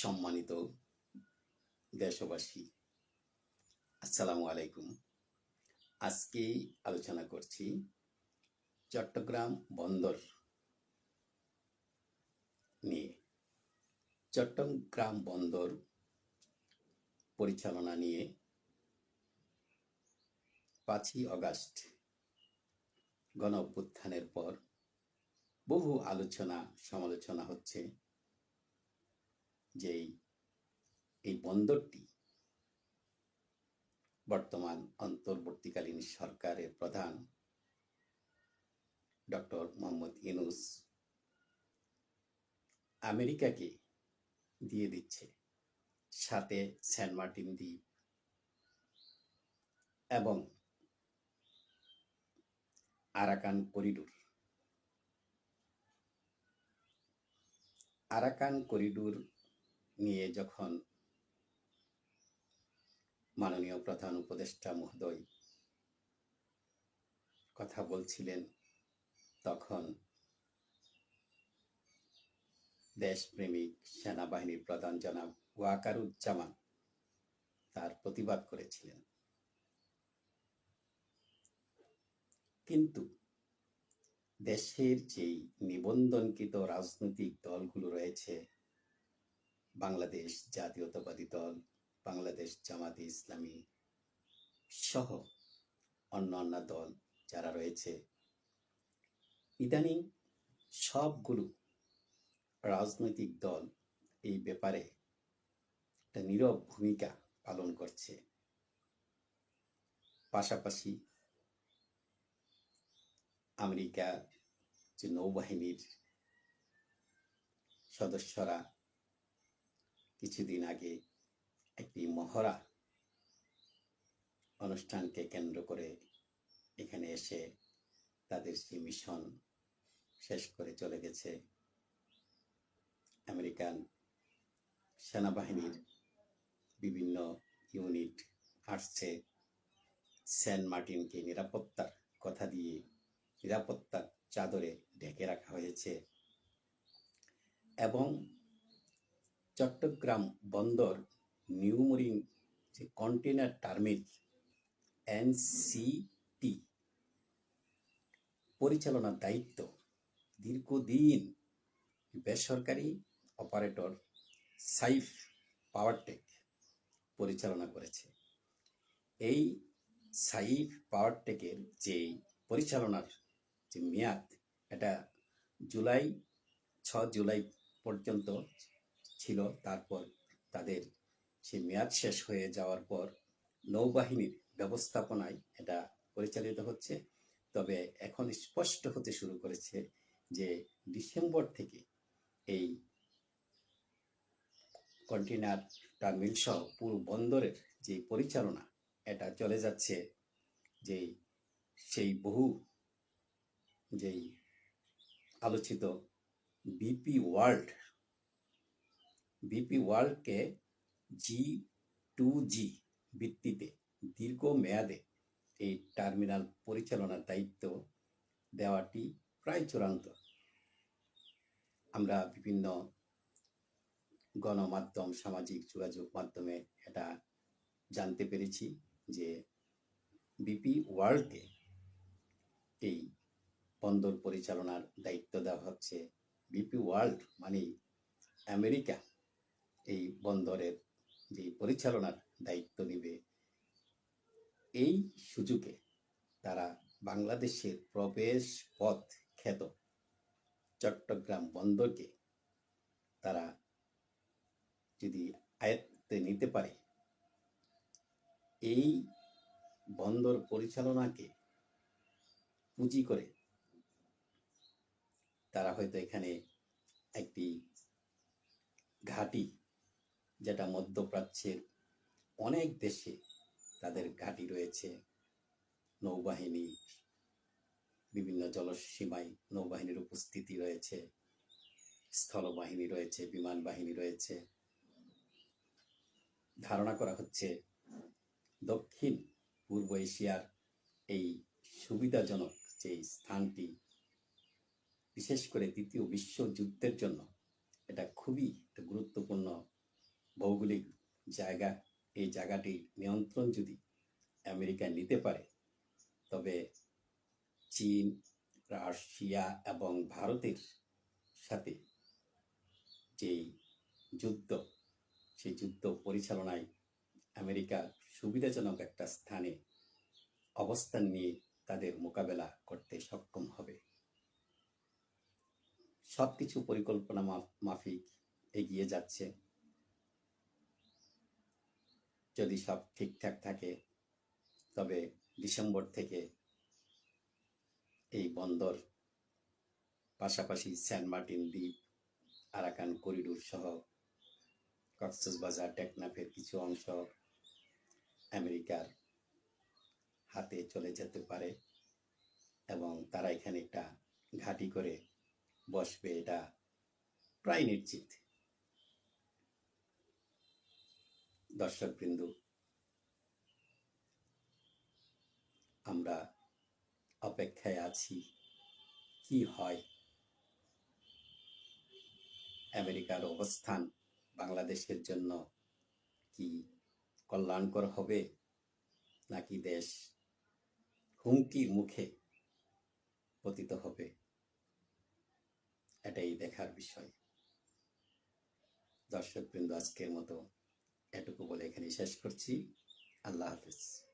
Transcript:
সম্মানিত দেশবাসী, আসসালামু আলাইকুম। আজকে আলোচনা করছি চট্টগ্রাম বন্দর নিয়ে। চট্টগ্রাম বন্দর পরিচালনা নিয়ে পাঁচই অগাস্ট গণ অভ্যুত্থানের পর বহু আলোচনা সমালোচনা হচ্ছে। যে এই বন্দরটি বর্তমান অন্তর্বর্তীকালীন সরকারের প্রধান ডক্টর মোহাম্মদ ইনুস আমেরিকাকে দিয়ে দিচ্ছে। সাথে সেন্ট মার্টিন দ্বীপ এবং আরাকান করিডোর। আরাকান করিডোর নিয়ে যখন মাননীয় প্রধান উপদেষ্টা মহোদয় কথা বলছিলেন, তখন দেশপ্রেমিক সেনাবাহিনীর প্রধান জনাব ওয়াকারুজ্জামান তার প্রতিবাদ করেছিলেন। কিন্তু দেশের যেই নিবন্ধনকৃত রাজনৈতিক দলগুলো রয়েছে বাংলাদেশ জাতীয়তাবাদী দল, বাংলাদেশ জামাতে ইসলামী সহ অন্যান্য দল যারা রয়েছে। ইদানিং সবগুলো রাজনৈতিক দল এই ব্যাপারে একটা নীরব ভূমিকা পালন করছে। পাশাপাশি আমেরিকা যে নৌবাহিনীর সদস্যরা কিছুদিন আগে একটি মহড়া অনুষ্ঠানকে কেন্দ্র করে এখানে এসে তাদের সেই মিশন শেষ করে চলে গেছে আমেরিকান সেনাবাহিনীর বিভিন্ন ইউনিট আসছে সেন্ট মার্টিনকে নিরাপত্তার কথা দিয়ে নিরাপত্তার চাদরে ঢেকে রাখা হয়েছে এবং চট্টগ্রাম বন্দর নিউমরিং যে কন্টেনার টার্মিনাল এনসিটি, পরিচালনার দায়িত্ব। দীর্ঘদিন বেসরকারি অপারেটর সাইফ পাওয়ারটেক পরিচালনা করেছে। এই সাইফ পাওয়ারটেকের যে পরিচালনার যে মেয়াদ, এটা জুলাই ছ জুলাই পর্যন্ত ছিল, তারপর তাদের সে মেয়াদ শেষ হয়ে যাওয়ার পর নৌবাহিনীর ব্যবস্থাপনায় এটা পরিচালিত হচ্ছে। তবে এখন স্পষ্ট হতে শুরু করেছে যে ডিসেম্বর থেকে এই কন্টেনার টার্মিনাল সহ পুরো বন্দরের যে পরিচালনা, এটা চলে যাচ্ছে। যে সেই বহু, যেই আলোচিত বিপি ওয়ার্ল্ড বিপি ওয়ার্ল্ডকে জি টু জি ভিত্তিতে দীর্ঘ মেয়াদে এই টার্মিনাল পরিচালনার দায়িত্ব দেওয়াটি প্রায় চূড়ান্ত। আমরা বিভিন্ন গণমাধ্যম, সামাজিক যোগাযোগ মাধ্যমে এটা জানতে পেরেছি যে বিপি ওয়ার্ল্ডকে এই বন্দর পরিচালনার দায়িত্ব দেওয়া হচ্ছে। বিপি ওয়ার্ল্ড মানে আমেরিকা। এই বন্দরের যে পরিচালনার দায়িত্ব নেবে, এই সুযোগে তারা বাংলাদেশের প্রবেশ পথ খ্যাত। চট্টগ্রাম বন্দরকে তারা যদি আয়ত্তে নিতে পারে, এই বন্দর পরিচালনাকে পুঁজি করে তারা হয়তো এখানে একটি ঘাঁটি যেটা মধ্যপ্রাচ্যের অনেক দেশে তাদের ঘাঁটি রয়েছে। নৌবাহিনী, বিভিন্ন জলসীমায় নৌবাহিনীর উপস্থিতি রয়েছে। স্থলবাহিনী রয়েছে, বিমান বাহিনী রয়েছে। ধারণা করা হচ্ছে দক্ষিণ পূর্ব এশিয়ার এই সুবিধাজনক যে স্থানটি, বিশেষ করে দ্বিতীয় বিশ্বযুদ্ধের জন্য, এটা খুবই ভৌগোলিক জায়গা, এই জায়গাটি নিয়ন্ত্রণ যদি আমেরিকা নিতে পারে, তবে চীন, রাশিয়া এবং ভারতের সাথে যেই যুদ্ধ, সেই যুদ্ধ পরিচালনায় আমেরিকা সুবিধাজনক একটা স্থানে অবস্থান নিয়ে তাদের মোকাবেলা করতে সক্ষম হবে। সবকিছু পরিকল্পনা মা- মাফিক এগিয়ে যাচ্ছে। যদি সব ঠিকঠাক থাকে, তবে ডিসেম্বর থেকে এই বন্দর, পাশাপাশি সেন্ট মার্টিন দ্বীপ, আরাকান করিডোর সহ কক্সবাজার টেকনাফের কিছু অংশ আমেরিকার হাতে চলে যেতে পারে এবং তারা এখানে একটা ঘাঁটি করে বসবে, এটা প্রায় নিশ্চিত। দর্শকবৃন্দ, আমরা অপেক্ষায় আছি, কি হয়? আমেরিকার অবস্থান বাংলাদেশের জন্য কি কল্যাণকর হবে? নাকি দেশ হুমকির মুখে পতিত হবে? এটাই দেখার বিষয়। দর্শকবৃন্দ, আজকের মতো এটুকু বলে এখানে শেষ করছি। আল্লাহ হাফিজ।